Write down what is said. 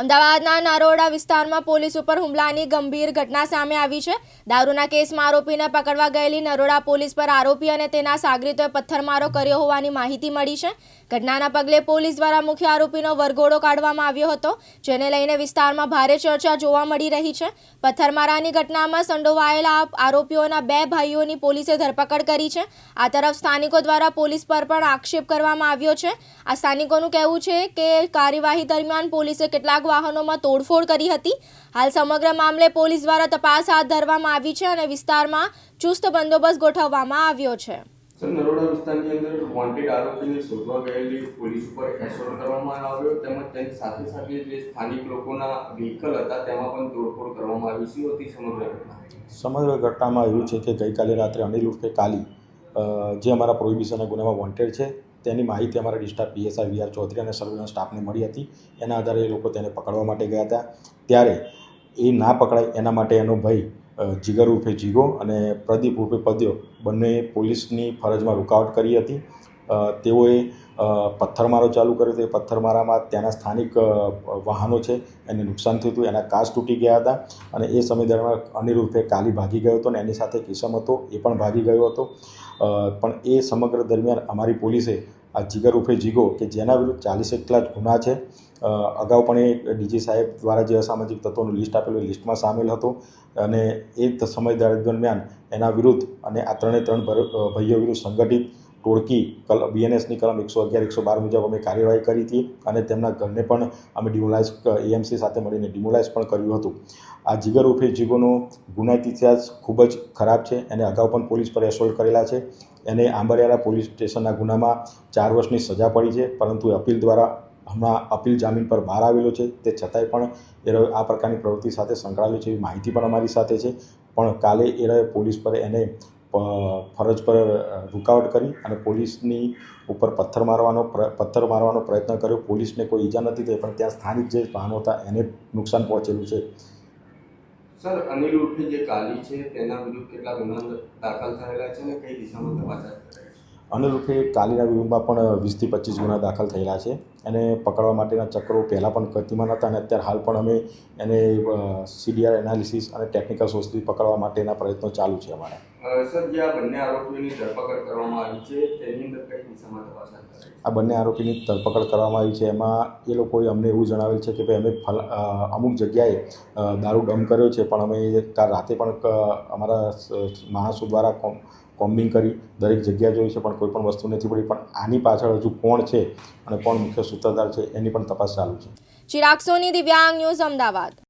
અમદાવાદના નારોડા વિસ્તારમાં પોલીસ ઉપર હુમલાની ગંભીર ઘટના સામે આવી છે. દારૂના કેસમાં આરોપીને પકડવા ગયેલી નરોડા પોલીસ પર આરોપી અને તેના સાગરીતોએ પથ્થરમારો કર્યો હોવાની માહિતી મળી છે. ઘટનાના પગલે પોલીસ દ્વારા મુખ્ય આરોપીનો વરઘોડો કાઢવામાં આવ્યો હતો, જેને લઈને વિસ્તારમાં ભારે ચર્ચા જોવા મળી રહી છે. પથ્થરમારાની ઘટનામાં સંડોવાયેલા આરોપીઓના બે ભાઈઓની પોલીસે ધરપકડ કરી છે. આ તરફ સ્થાનિકો દ્વારા પોલીસ પર પણ આક્ષેપ કરવામાં આવ્યો છે. આ સ્થાનિકોનું કહેવું છે કે કાર્યવાહી દરમિયાન પોલીસે કેટલાક વાહનોમાં તોડફોડ કરી હતી. હાલ સમગ્ર મામલે પોલીસ દ્વારા તપાસ હાથ ધરવામાં આવી છે અને વિસ્તારમાં ચુસ્ત બંદોબસ્ત ગોઠવવામાં આવ્યો છે. સર નરોડા વિસ્તારની અંદર વોન્ટેડ આરોપીને શોધવા ગયેલી પોલીસ ઉપર એસોલ્ટ કરવામાં આવ્યો તેમજ તેની સાથે સાથે જે સ્થાનિક લોકોના વ્હીકલ હતા તેમાં પણ તોડફોડ કરવામાં આવી શું હતી સમગ્ર ઘટના? સમગ્ર ઘટનામાં એવું છે કે ગઈકાલે રાત્રે અનિલ ઉર્ફે કાલી જે અમારા પ્રોહિબિશનના ગુનામાં વોન્ટેડ છે તેની માહિતી અમારા ડિસ્ટાફ પીએસઆઈ વી ચૌધરી અને સર્વેલન્સ સ્ટાફને મળી હતી. એના આધારે એ લોકો તેને પકડવા માટે ગયા હતા. ત્યારે એ ના પકડાય એના માટે એનો ભાઈ જીગર ઉર્ફે જીગો અને પ્રદીપ ઉર્ફે પદ્યો બંને પોલીસની ફરજમાં રૂકાવટ કરી હતી. તેઓએ પથ્થરમારો ચાલુ કર્યો હતો. એ પથ્થરમારામાં ત્યાંના સ્થાનિક વાહનો છે. એને નુકસાન થયું હતું. એના કાચ તૂટી ગયા હતા. અને એ સમય દરમિયાન અનિરૂપે કાલી ભાગી ગયો હતો અને એની સાથે કિસમ હતો. એ પણ ભાગી ગયો હતો. પણ એ સમગ્ર દરમિયાન અમારી પોલીસે આ જીગર ઉફે જીગો કે જેના વિરુદ્ધ ચાલીસ એકલા ગુના છે. અગાઉ પણ એ ડીજી સાહેબ દ્વારા જે અસામાજિક તત્વોનું લિસ્ટ આપેલું લિસ્ટમાં સામેલ હતો. અને એ સમય દરમિયાન એના વિરુદ્ધ અને આ ત્રણે ત્રણ ભાઈઓ વિરુદ્ધ સંગઠિત ટોળકી કલ બીએનએસની કલમ એકસો અગિયાર, એકસો બાર મુજબ અમે કાર્યવાહી કરી હતી અને તેમના ઘરને પણ અમે ડિમોલાઇઝ એએમસી સાથે મળીને ડિમોલાઇઝ પણ કર્યું હતું. આ જીગર ઉર્ફે જીગોનો ગુનાહિત ઇતિહાસ ખૂબ જ ખરાબ છે. એને અગાઉ પણ પોલીસ પર એસોલ્ટ કરેલા છે. એને આંબરિયાળા પોલીસ સ્ટેશનના ગુનામાં ચાર વર્ષની સજા પડી છે. પરંતુ અપીલ દ્વારા હમણાં અપીલ જામીન પર બહાર આવેલો છે. તે છતાંય પણ એ આ પ્રકારની પ્રવૃત્તિ સાથે સંકળાયેલો છે એવી માહિતી પણ અમારી સાથે છે. પણ કાલે એ પોલીસ પર એને ફરજ પર રૂકાવટ કરી અને પોલીસની ઉપર પથ્થર મારવાનો પથ્થર મારવાનો પ્રયત્ન કર્યો. પોલીસને કોઈ ઈજા નથી થઈ પણ ત્યાં સ્થાનિક જે વાહનો હતા એને નુકસાન પહોંચેલું છે. સર અનિલ ઉર્ફે જે કાલી છે તેના વિરુદ્ધ કેટલા ગુના દાખલ થયેલા છે અને કઈ દિશામાં તપાસ ધરાઈ રૂપે કાલીના વિરુદ્ધમાં પણ વીસથી પચીસ ગુના દાખલ થયેલા છે. એને પકડવા માટેના ચક્રો પહેલાં પણ ગતિમાન હતા અને અત્યારે હાલ પણ અમે એને સીડીઆર એનાલિસિસ અને ટેકનિકલ સોર્સથી પકડવા માટેના પ્રયત્નો ચાલુ છે અમારા. આ બંને આરોપીઓની ધરપકડ કરવામાં આવી છે તેની અંદર કઈ દિશામાં તપાસ હાથ ધરાઈ છે? આ બંને આરોપીની ધરપકડ કરવામાં આવી છે. એમાં એ લોકોએ અમને એવું જણાવેલ છે કે ભાઈ અમે ફલ અમુક જગ્યાએ દારૂ ડમ કર્યો છે પણ અમે રાતે પણ અમારા માણસો દ્વારા કોમ્બિંગ કરી દરેક જગ્યા જોઈ છે પણ કોઈ પણ વસ્તુ નથી પડી. પણ આની પાછળ હજુ કોણ છે અને કોણ મુખ્ય સૂત્રધાર છે એની પણ તપાસ ચાલુ છે. ચિરાગ સોની દિવ્યાંગ ન્યૂઝ અમદાવાદ.